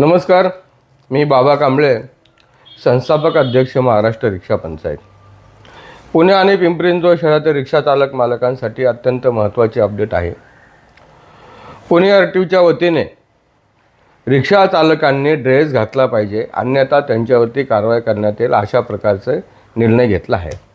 नमस्कार मी बाबा कांबळे संस्थापक अध्यक्ष महाराष्ट्र रिक्षा पंचायत. पुणे आणि पिंपरी चिंचवड शहरातील रिक्षा चालक मालकांसाठी अत्यंत महत्त्वाची अपडेट आहे. पुणे आर टी ओच्या वतीने रिक्षा चालकांनी ड्रेस घातला पाहिजे अन्यथा त्यांच्यावरती कारवाई करण्यात येईल अशा प्रकारचे निर्णय घेतला आहे.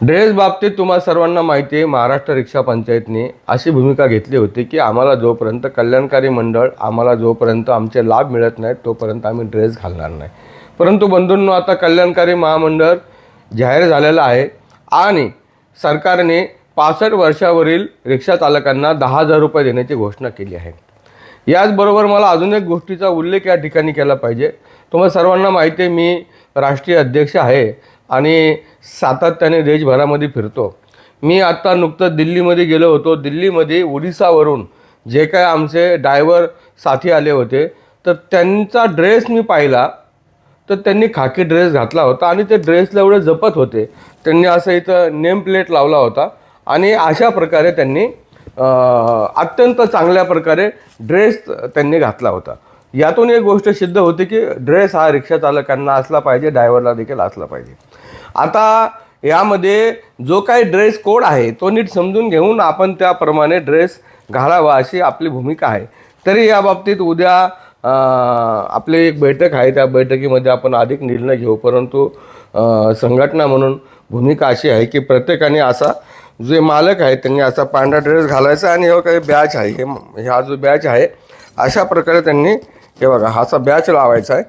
ड्रेस बाबतीत तुम्हा सर्वांना माहिती आहे महाराष्ट्र रिक्षा पंचायतने अशी भूमिका घेतली होती की आम्हाला जोपर्यंत कल्याणकारी मंडळ आम्हाला जोपर्यंत आमचे लाभ मिळत नाहीत तोपर्यंत आम्ही ड्रेस घालणार नाही. परंतु बंधूंनो आता कल्याणकारी महामंडळ जाहीर झालेलं आहे आणि सरकारने पासष्ट वर्षावरील रिक्षा चालकांना दहा हजार रुपये देण्याची घोषणा केली आहे. याचबरोबर मला अजून एक गोष्टीचा उल्लेख या ठिकाणी केला पाहिजे. तुम्हाला सर्वांना माहिती आहे मी राष्ट्रीय अध्यक्ष आहे. आणि सातत्याने देशभरामध्ये फिरतो. मी आत्ता नुकतं दिल्लीमध्ये गेलो होतो. दिल्लीमध्ये ओडिसावरून जे काय आमचे डायवर साथी आले होते तर त्यांचा ड्रेस मी पाहिला. तर त्यांनी खाकी ड्रेस घातला होता आणि ते ड्रेसला एवढे जपत होते. त्यांनी असं इथं नेम प्लेट लावला होता आणि अशा प्रकारे त्यांनी अत्यंत चांगल्या प्रकारे ड्रेस त्यांनी घातला होता. यातून एक गोष्ट सिद्ध होते की ड्रेस हा रिक्षा चालकांना असला पाहिजे ड्रायव्हरला देखील असला पाहिजे. आता यामध्ये जो काही ड्रेस कोड आहे तो नीट समजून घेऊन आपण त्याप्रमाणे ड्रेस घालावा अशी आपली भूमिका आहे. तरी या बाबतीत उद्या आपली एक बैठक आहे त्या बैठकीमध्ये आपण अधिक निर्णय घेऊ परंतु संघटना म्हणून भूमिका अशी आहे की प्रत्येकाने असा जे मालक आहे त्यांनी असा पांढरा ड्रेस घालायचा आणि हे काही बॅच आहे हे हा जो बॅच आहे अशा प्रकारे त्यांनी हे बघा हा असा बॅच लावायचा आहे.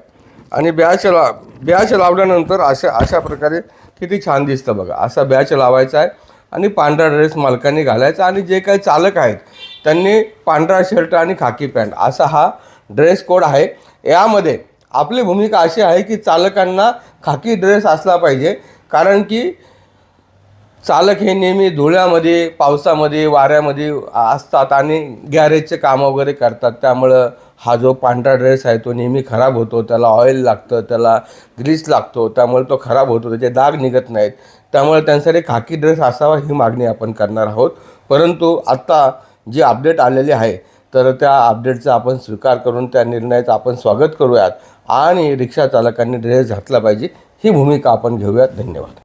आणि बॅच ला बॅच लावल्यानंतर अशा अशा प्रकारे किती छान दिसतं बघा. असा बॅच लावायचा आहे आणि पांढरा ड्रेस मालकांनी घालायचा आणि जे काही चालक आहेत त्यांनी पांढरा शर्ट आणि खाकी पॅन्ट असा हा ड्रेस कोड आहे. यामध्ये आपली भूमिका अशी आहे की चालकांना खाकी ड्रेस असला पाहिजे. कारण की चालक हे नेहमी धुळ्यामध्ये पावसामध्ये वाऱ्यामध्ये असतात आणि गॅरेजचे कामं वगैरे करतात. त्यामुळं हा जो पांढरा ड्रेस आहे तो नेहमी खराब होतो. त्याला ऑइल लागतं त्याला ग्रीस लागतो. त्यामुळे तो खराब होतो. त्याचे डाग निघत नाहीत. त्यामुळे त्यांच्यासाठी खाकी ड्रेस असावा ही मागणी आपण करणार आहोत. परंतु आत्ता जी अपडेट आलेली आहे तर त्या अपडेटचा आपण स्वीकार करून त्या निर्णयाचं आपण स्वागत करूयात आणि रिक्षा चालकांनी ड्रेस घातला पाहिजे. ही भूमिका आपण घेऊयात. धन्यवाद.